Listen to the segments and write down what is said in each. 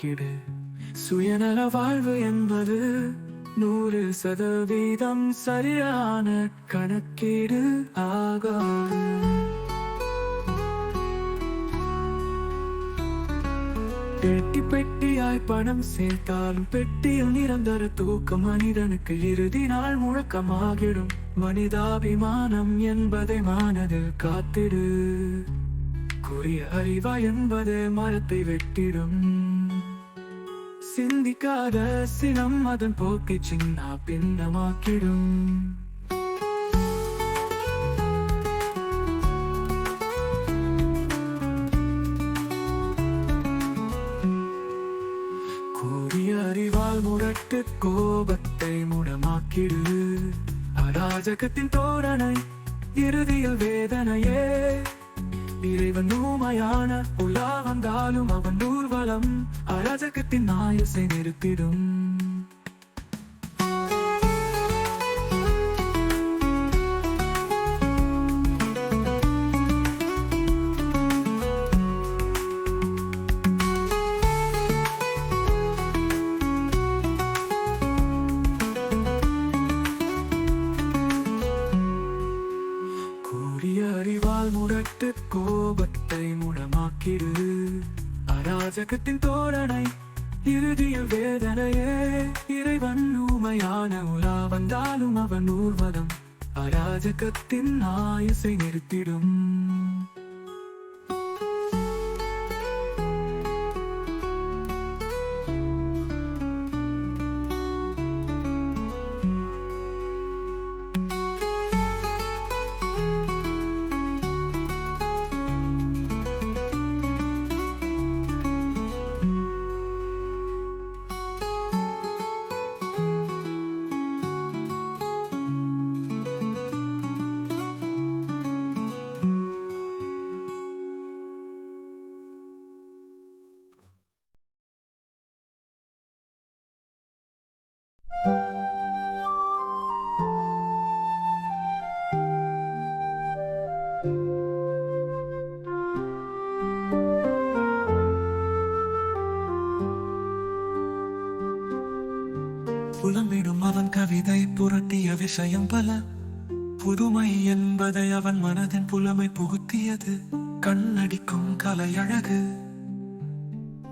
கணக்கிடு சுயநல வாழ்வு என்பது நூறு சதவீதம் சரியான கணக்கீடு ஆகாது. பெட்டி பெட்டியாய் பணம் சேர்த்தாலும் பெட்டியில் நிரந்தர தூக்கம் மனிதனுக்கு இறுதி நாள் முழக்கமாகிடும். மனிதாபிமானம் என்பதை மனதில் காத்திடு. குறி அறிவா என்பது மரத்தை வெட்டிடும். சிந்திக்காத சினம் அதன் போக்கை சின்ன பின்னமாக்கிடும் கூறிய அறிவால் முரட்டு கோபத்தை முடமாக்கிடு. அராஜகத்தின் தோரணை இறுதியில் வேதனையே. இறைவன் ஊமையான உலா வந்தாலும் அவன் ஊர்வலம் அராஜகத்தின் ஆயுசை நிறுத்திடும். அறிவால் முரட்டு கோபத்தை முடமாக்கிடு அராஜகத்தின் தோரணை இறுதிய வேதனையே. இறைவன் ஊமையான உலா வந்தாலும் அவன் ஊர்வலம். அராஜகத்தின் ஆயுசை நிறுத்திடும். புரட்டிய விஷயம் பல. புதுமை என்பதை அவன் மனதின் புலமை புகுத்தியது. கண்ணடிக்கும் கலையழகு.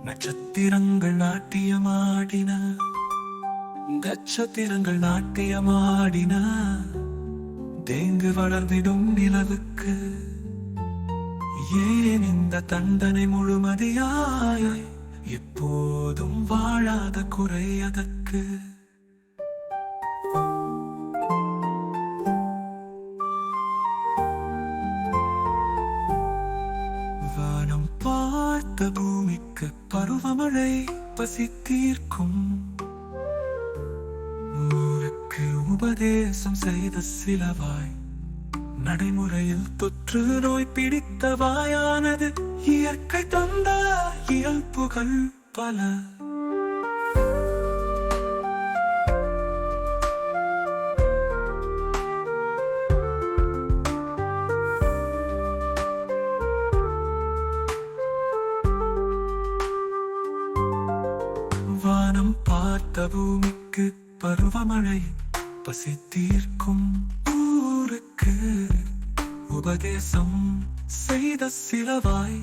நட்சத்திரங்கள் நாட்டியமாடின. நட்சத்திரங்கள் நாட்டியமாடின. தேங்கு வளர்ந்திடும் நிலவுக்கு. ஏன் இந்த தண்டனை முழுமதியாய்? எப்போதும் வாழாத குறை அதற்கு. பசி தீர்க்கும் ஊருக்கு உபதேசம் செய்த சிலவாய். நடைமுறையில் தொற்று நோய் பிடித்தவாயானது இயற்கை தந்த இயல்புகள் பல. பார்த்த பூமிக்கு பருவமழை பசி தீர்க்கும் ஊருக்கு உபதேசம் செய்த சிலவாய்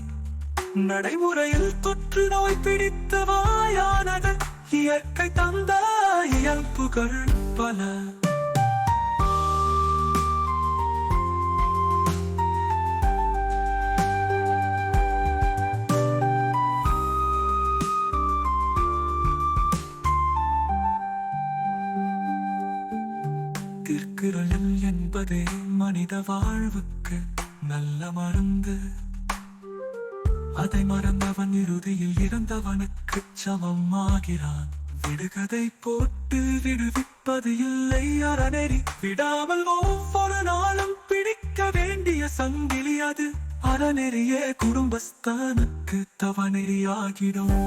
நடைமுறையில் தொற்று நோய் பிடித்த வாயானது இயற்கை தந்த இயல்புகள் பல. திருக்குறள் என்பதே மனித வாழ்வுக்கு நல்ல மருந்து. அதை மறந்தவன் இறுதியில் இறந்தவனுக்கு சமம் ஆகிறான் விடுகதை போட்டு விடுவிப்பது இல்லை அறநெறி விடாமல் ஒவ்வொரு நாளும் பிடிக்க வேண்டிய சங்கிலி அது. அறநெறியே குடும்பஸ்தானுக்கு தவநெறியாகிடும்.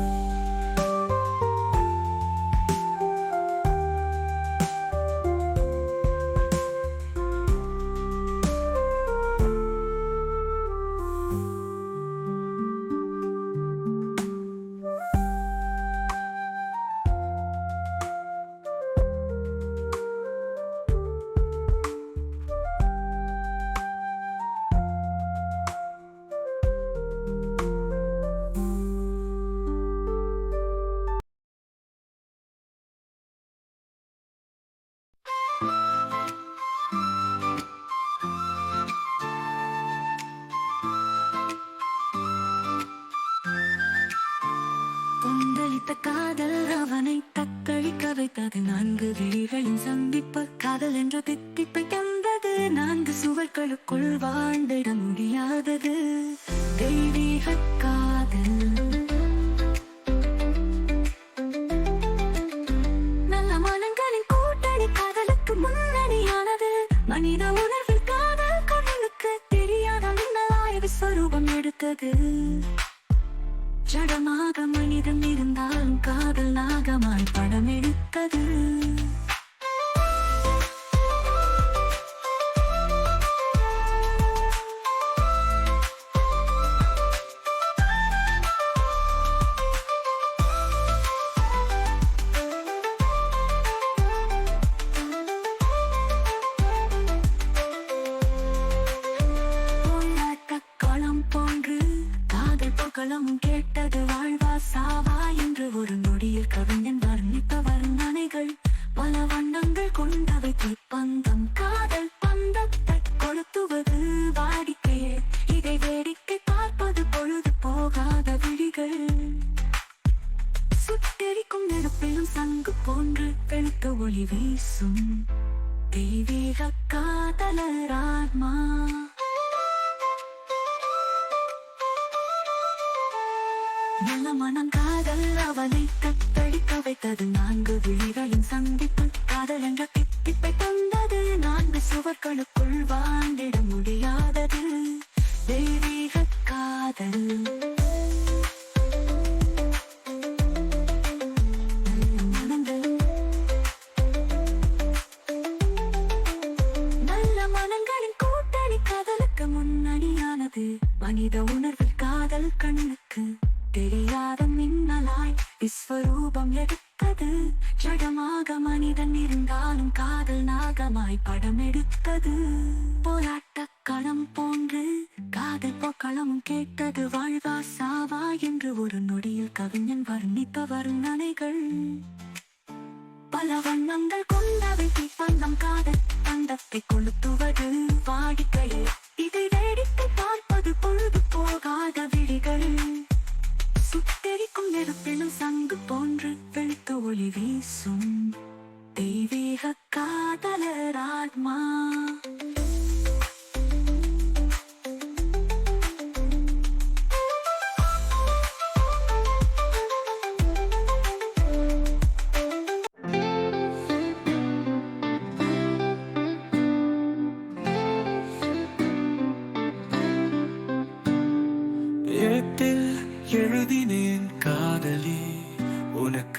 காதல் அவனை தத்தளிக்க வைத்தது. நான்கு விழிகளின் சந்திப்பு காதல் என்ற தித்திப்பை தந்தது. நான்கு சுவர்களுக்குள் வாழ்ந்திட முடியாதது. தெய்வீக காதல். நல்ல மனங்களின் கூட்டணி காதலுக்கு முன்னணியானது. மனித உணர்வில் காதல் கடலுக்கு தெரியாத மின்னலாய விஸ்வரூபம் எடுத்தது. ஜடமாக மனிதன் இருந்தாலும் காதல் நாகமாய் படம் எடுத்தது நெருப்பிலும் சங்கு போன்று வெளுத்த ஒளி வீசும். தெய்வீக காதலர் ஆத்மா. நல்ல மனம் காதல் அவனை தத்தளிக்க வைத்தது நான்கு விழிகளின் சந்திப்பு. காதல் என்ற தித்திப்பை தந்தது நான்கு சுவர்களுக்குள் வாழ்ந்திட மனிதன் இருந்தாலும் காதல் நாகமாய் படம் எடுத்தது. போராட்ட களம் போன்று காதல் போக்களம் கேட்டது. வாழ்வா சாவா என்று ஒரு நொடியில் கவிஞன் வர்ணித்த வர்ணனைகள். பல வண்ணங்கள் கொண்டவை பந்தம் காதல் தந்தத்தை கொளுத்துவது. வாடிக்கையில் இதை வேடிக்கை பார்ப்பது பொழுது போகாத விழிகள். சுத்தரிக்கும் நெருப்பிலும் சங்கு போன்று வெளுத்து ஒளி வீசும்.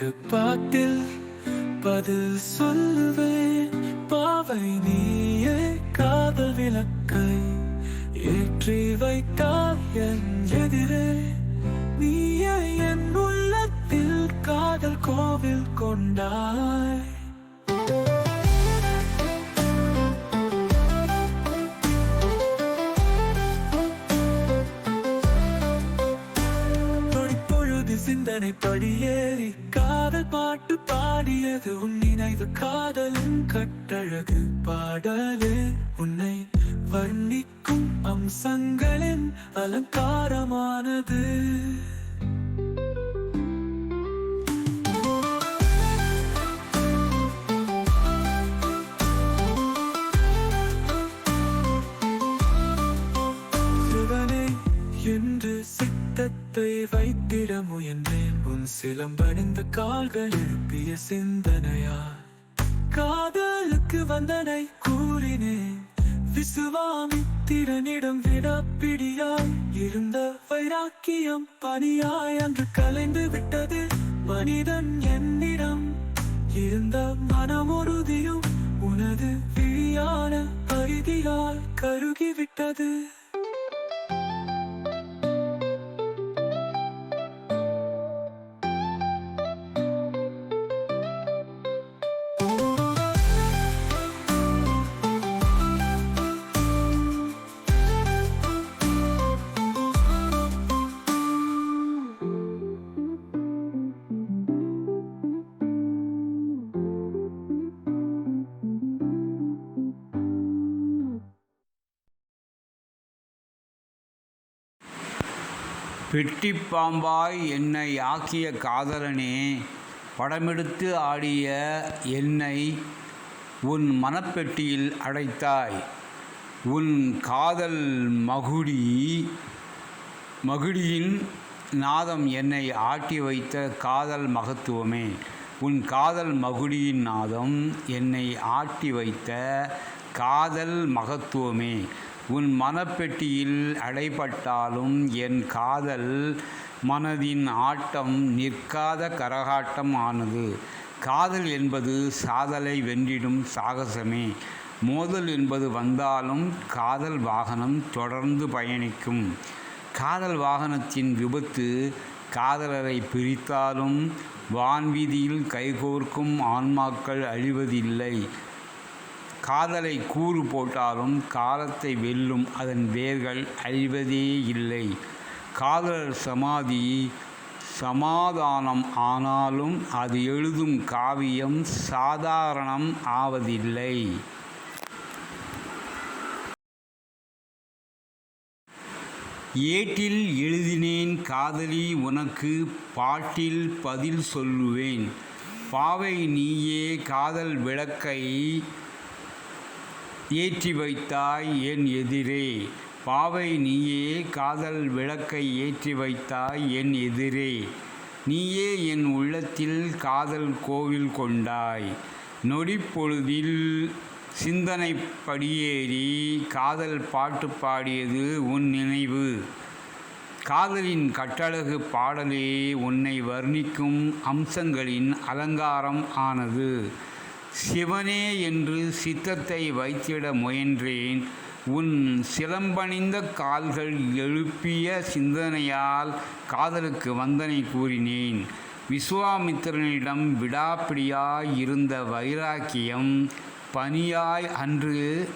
உனக்கு பாட்டில் பதில் சொல்லுவேன். பாவை நீயே காதல் விளக்கை ஏற்றி வைத்தால் என் எதிரே. நீயே என் உள்ளத்தில் காதல் கோவில் கொண்டாய். சிந்தனை படியேறி காதல் பாட்டு பாடியது. உன் நினைவு காதலின் கட்டழகு பாடலு. உன்னை வர்ணிக்கும் அம்சங்களின் அலங்காரமானது. சித்தத்தை வைத்திட முயன்றேன். உன் சிலம்பணிந்த கால்கள் எழுப்பிய சிந்தனையா? காதலுக்கு வந்தனை கூறினேன். விசுவாமித்திரனிடம் விடப்பிடியாய். இருந்த வைராக்கியம் பணியாய். அன்று கலைந்து விட்டது மனிதன் என்னிடம். இருந்த மனமுறுதியும் உனது விழியான பரிதியால் கருகிவிட்டது. பெட்டி பாம்பாய் என்னை ஆக்கிய காதலனே படமெடுத்து ஆடிய என்னை உன் மனப்பெட்டியில் அடைத்தாய். உன் காதல் மகுடி மகுடியின் நாதம் என்னை ஆட்டி வைத்த காதல் மகத்துவமே. உன் காதல் மகுடியின் நாதம் என்னை ஆட்டி வைத்த காதல் மகத்துவமே. உன் மனப்பெட்டியில் அடைபட்டாலும் என் காதல் மனதின் ஆட்டம் நிற்காத கரகாட்டம் ஆனது காதல் என்பது சாதலை வென்றிடும் சாகசமே. மோதல் என்பது வந்தாலும் காதல் வாகனம் தொடர்ந்து பயணிக்கும். காதல் வாகனத்தின் விபத்து காதலரை பிரித்தாலும் வான்வீதியில் கைகோர்க்கும் ஆன்மாக்கள் அழிவதில்லை. காதலை கூறு போட்டாலும் காலத்தை வெல்லும் அதன் வேர்கள் அழிவதே இல்லை. காதலர் சமாதி சமாதானம் ஆனாலும் அது எழுதும் காவியம் சாதாரணம் ஆவதில்லை. ஏட்டில் எழுதினேன் காதலி உனக்கு பாட்டில் பதில் சொல்லுவேன். பாவை நீயே காதல் விளக்கை ஏற்றி வைத்தாய் என் எதிரே. பாவை நீயே காதல் விளக்கை ஏற்றி வைத்தாய் என் எதிரே. நீயே என் உள்ளத்தில் காதல் கோவில் கொண்டாய். நொடிப்பொழுதில் சிந்தனை படியேறி காதல் பாட்டு பாடியது உன் நினைவு. காதலின் கட்டழகு பாடலே உன்னை வர்ணிக்கும் அம்சங்களின் அலங்காரம் ஆனது. சிவனே என்று சித்தத்தை வைத்திட முயன்றேன். உன் சிலம்பணிந்த கால்கள் எழுப்பிய சிந்தனையால் காதலுக்கு வந்தனை கூறினேன். விஸ்வாமித்திரனிடம் விடாப்பிடியாய் இருந்த வைராக்கியம் பனியாய் அன்று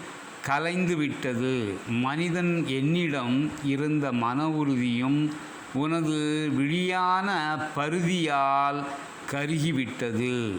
கலைந்துவிட்டது. மனிதன் என்னிடம் இருந்த மன உறுதியும் உனது விழியான பருதியால் கருகிவிட்டது.